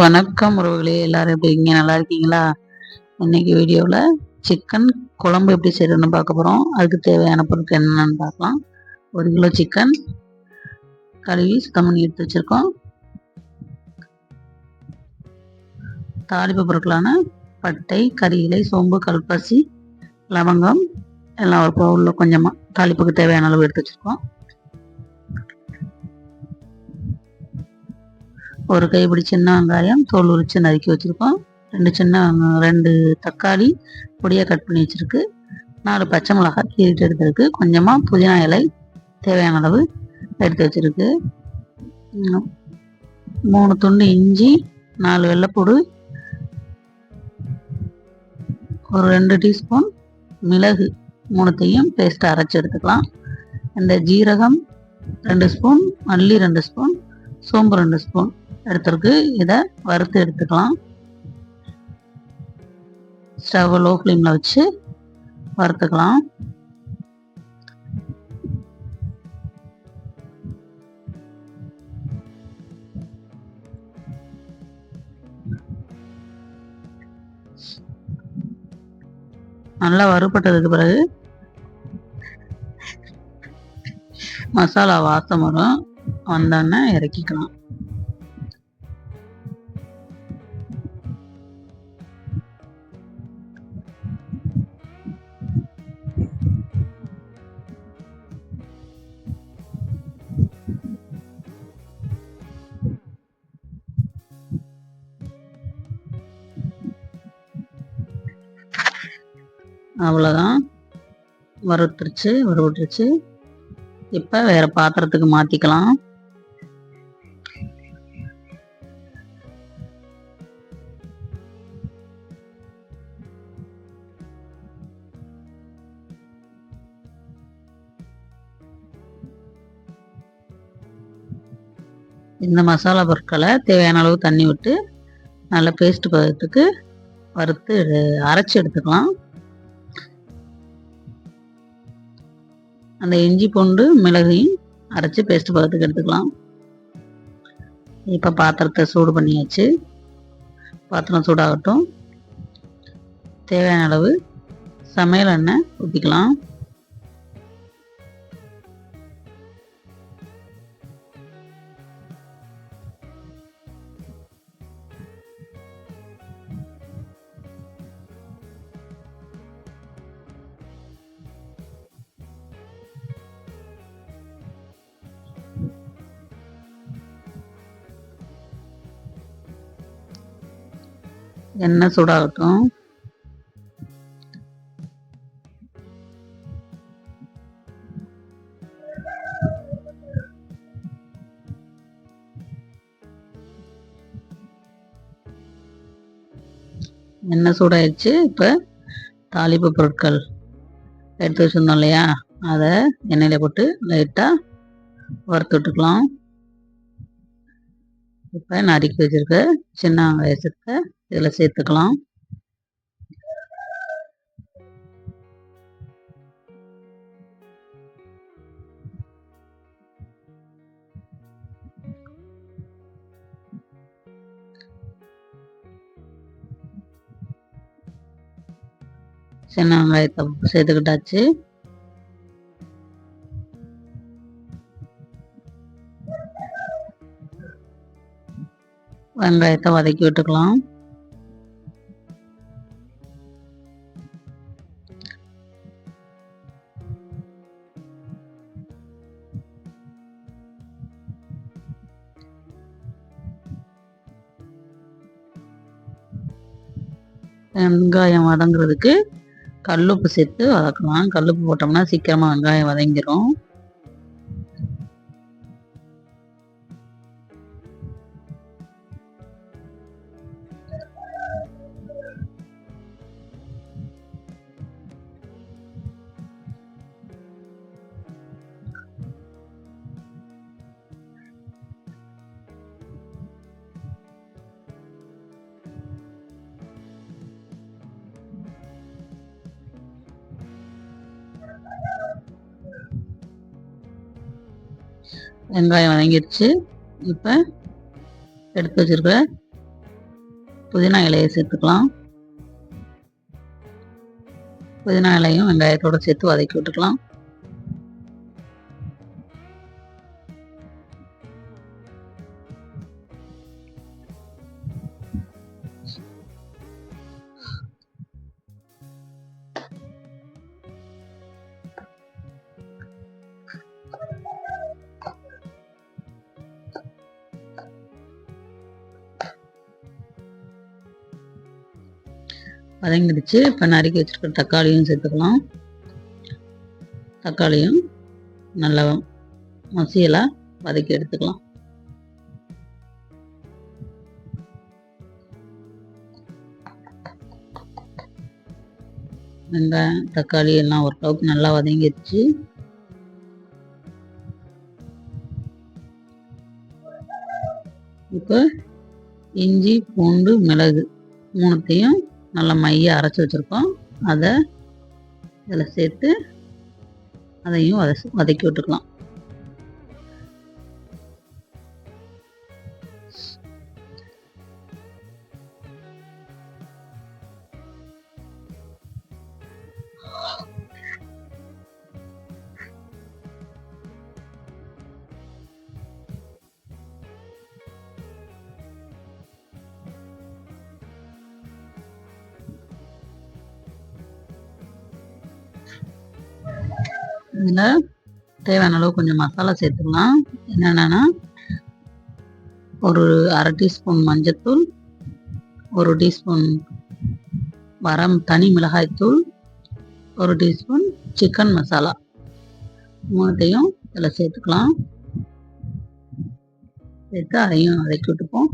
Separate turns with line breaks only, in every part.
வணக்கம் உறவுகளே எல்லாரும் எப்படி இருக்கீங்க நல்லா இருக்கீங்களா இன்னைக்கு வீடியோவில் சிக்கன் குழம்பு எப்படி செய்யறதுன்னு பார்க்க போகிறோம் அதுக்கு தேவையான பொருட்கள் என்னென்னு பார்க்கலாம் ஒரு கிலோ சிக்கன் கழுவி சுத்தம் பண்ணி எடுத்து வச்சுருக்கோம் தாளிப்பு பொருட்களான பட்டை கறியிலை சோம்பு கல்பாசி லவங்கம் எல்லாம் ஒரு பவுலில் கொஞ்சமாக தாளிப்புக்கு தேவையான அளவு எடுத்து வச்சுருக்கோம் ஒரு கைப்பிடி சின்ன வெங்காயம் தோல் உரித்து நறுக்கி வச்சுருக்கோம் ரெண்டு சின்ன ரெண்டு தக்காளி பொடியாக கட் பண்ணி வச்சுருக்கு நாலு பச்சை மிளகாய் கீரிட்டு எடுத்துருக்கு கொஞ்சமாக புதினா இலை தேவையான அளவு எடுத்து வச்சுருக்கு மூணு துண்டு இஞ்சி நாலு வெள்ளைப்பூடு ஒரு ரெண்டு டீஸ்பூன் மிளகு மூணுத்தையும் பேஸ்ட் அரைச்சி எடுத்துக்கலாம் இந்த ஜீரகம் ரெண்டு ஸ்பூன் மல்லி ரெண்டு ஸ்பூன் சோம்பு ரெண்டு ஸ்பூன் எடுத்துருக்கு இதை வறுத்து எடுத்துக்கலாம் ஸ்டவ் லோ ஃப்ளேமில் வச்சு வறுத்துக்கலாம் நல்லா வறுபட்டதுக்கு பிறகு மசாலா வாசம் வரும் வந்தோன்னே இறக்கிக்கலாம் அவ்வளோதான் வறுத்துருச்சு வறுவிட்டுருச்சு இப்போ வேறு பாத்திரத்துக்கு மாற்றிக்கலாம் இந்த மசாலா பொருட்களை தேவையான அளவு தண்ணி விட்டு நல்லா பேஸ்ட் பதத்துக்கு வறுத்து அரைச்சி எடுத்துக்கலாம் அந்த இஞ்சி பூண்டு மிளகையும் அரைச்சி பேஸ்ட் பதத்துக்கு எடுத்துக்கலாம் இப்போ பாத்திரத்தை சூடு பண்ணியாச்சு பாத்திரம் சூடாகட்டும் தேவையான அளவு சமையல் எண்ணெய் ஊற்றிக்கலாம் எண்ணெய் சூடாகட்டும் எண்ணெய் சூடாயிடுச்சு இப்போ தாளிப்பு பொருட்கள் எடுத்து வச்சுருந்தோம் இல்லையா அதை எண்ணெயில் போட்டு லைட்டாக வறுத்து விட்டுக்கலாம் இப்போ நறுக்கி வச்சுருக்க சின்ன வெங்காயத்தை இதில் சேர்த்துக்கலாம் சின்ன வெங்காயத்தை சேர்த்துக்கிட்டாச்சு வெங்காயத்தை வதக்கி விட்டுக்கலாம் வெங்காயம் வதங்குறதுக்கு கல்லுப்பு சேர்த்து வதக்கலாம் கல்லுப்பு போட்டோம்னா சீக்கிரமாக வெங்காயம் வதங்கிரும் வெங்காயம் வதங்கிடுச்சு இப்போ எடுத்து வச்சுருக்க புதினா இலையை சேர்த்துக்கலாம் புதினா இலையும் வெங்காயத்தோடு சேர்த்து வதக்கி விட்டுக்கலாம் வதங்கிடுச்சு இப்போ நறுக்கி வச்சுருக்க தக்காளியும் சேர்த்துக்கலாம் தக்காளியும் நல்லா மசியலாக வதக்கி எடுத்துக்கலாம் வெங்காயம் தக்காளி எல்லாம் ஒரு நல்லா வதங்கிடுச்சு இப்போ இஞ்சி பூண்டு மிளகு மூணுத்தையும் நல்லா மையை அரைச்சி வச்சுருக்கோம் அதை இதில் சேர்த்து அதையும் வதக்கி விட்டுக்கலாம் இதில் தேவையான அளவு கொஞ்சம் மசாலா சேர்த்துக்கலாம் என்னென்னா ஒரு அரை டீஸ்பூன் மஞ்சத்தூள் ஒரு டீஸ்பூன் வரம் தனி மிளகாய்த்தூள் ஒரு டீஸ்பூன் சிக்கன் மசாலா மூணத்தையும் இதில் சேர்த்துக்கலாம் சேர்த்து அதையும் அதை விட்டுப்போம்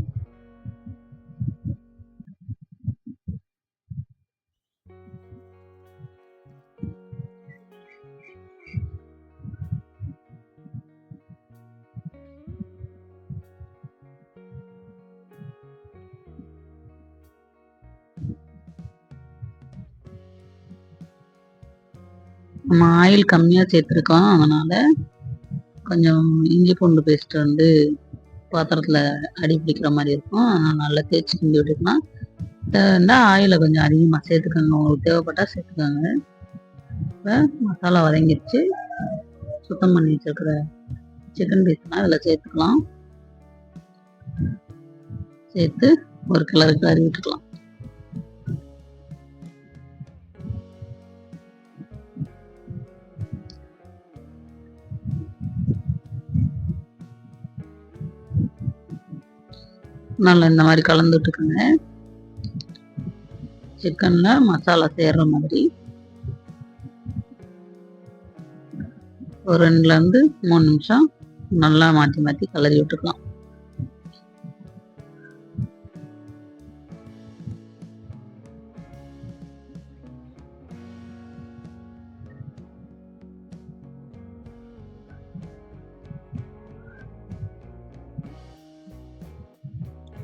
நம்ம ஆயில் கம்மியாக சேர்த்துருக்கோம் அதனால் கொஞ்சம் இஞ்சி பூண்டு பேஸ்ட் வந்து பாத்திரத்தில் அடி பிடிக்கிற மாதிரி இருக்கும் அதனால் நல்லா தேய்ச்சி கிண்டி விட்டுக்கலாம் தேவைன்னா ஆயிலை கொஞ்சம் அதிகமாக சேர்த்துக்கோங்க உங்களுக்கு தேவைப்பட்டால் சேர்த்துக்கோங்க இப்போ மசாலா வதங்கிடுச்சு சுத்தம் பண்ணி வச்சுருக்கிற சிக்கன் பீஸ்லாம் அதில் சேர்த்துக்கலாம் சேர்த்து ஒரு கிளறு கிளறி விட்டுக்கலாம் நல்லா இந்த மாதிரி கலந்துட்டுக்குங்க சிக்கன்ல மசாலா செய்யற மாதிரி ஒரு ரெண்டுல இருந்து மூணு நிமிஷம் நல்லா மாற்றி மாற்றி கலரி விட்டுக்கலாம்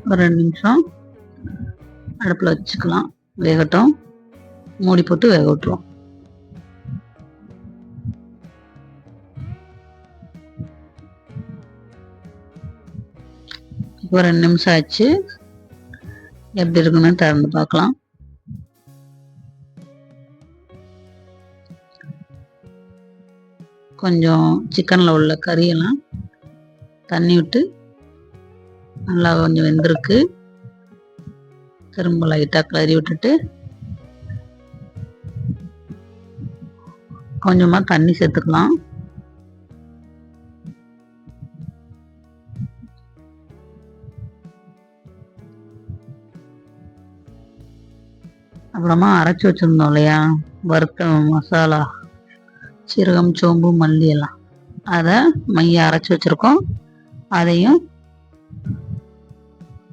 ஒரு ரெண்டு நிமிஷம் அடுப்பில் வச்சுக்கலாம் வேகட்டும் மூடி போட்டு வேக விட்டுருவோம் இப்போ ரெண்டு நிமிஷம் ஆச்சு எப்படி இருக்குன்னு திறந்து பார்க்கலாம் கொஞ்சம் சிக்கனில் உள்ள கறியெல்லாம் தண்ணி விட்டு நல்லா கொஞ்சம் வெந்திருக்கு திரும்ப லைட்டாக கிளறி விட்டுட்டு கொஞ்சமாக தண்ணி சேர்த்துக்கலாம் அப்புறமா அரைச்சி வச்சுருந்தோம் இல்லையா வறுத்த மசாலா சீரகம் சோம்பு மல்லி எல்லாம் அதை மைய அரைச்சி வச்சுருக்கோம் அதையும்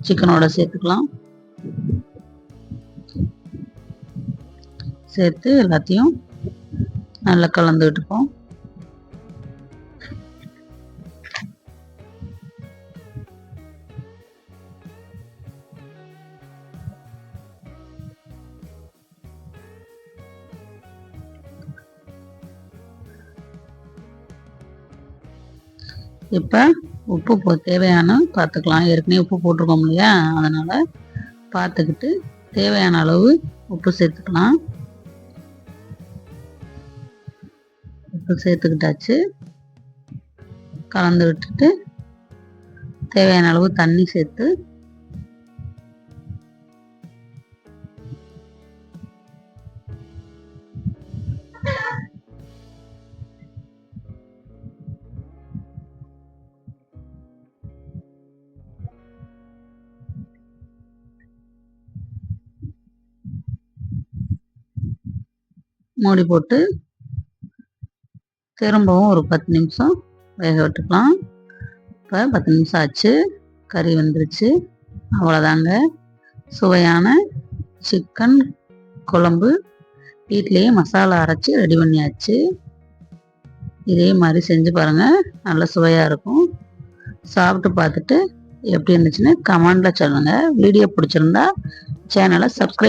சிக்கனோட சேர்த்துக்கலாம் சேர்த்து எல்லாத்தையும் நல்லா கலந்து விட்டுப்போம் இப்போ உப்பு போ தேவையான பார்த்துக்கலாம் ஏற்கனவே உப்பு போட்டிருக்கோம் இல்லையா அதனால் பார்த்துக்கிட்டு தேவையான அளவு உப்பு சேர்த்துக்கலாம் உப்பு சேர்த்துக்கிட்டாச்சு கலந்து விட்டுட்டு தேவையான அளவு தண்ணி சேர்த்து மூடி போட்டு திரும்பவும் ஒரு பத்து நிமிஷம் வேக விட்டுக்கலாம் இப்போ பத்து நிமிஷம் ஆச்சு கறி வந்துருச்சு அவ்வளோதாங்க சுவையான சிக்கன் குழம்பு வீட்லேயே மசாலா அரைச்சி ரெடி பண்ணியாச்சு இதே மாதிரி செஞ்சு பாருங்கள் நல்ல சுவையாக இருக்கும் சாப்பிட்டு பார்த்துட்டு எப்படி இருந்துச்சுன்னு கமெண்டில் சொல்லுங்கள் வீடியோ பிடிச்சிருந்தா சேனலை சப்ஸ்கிரைப்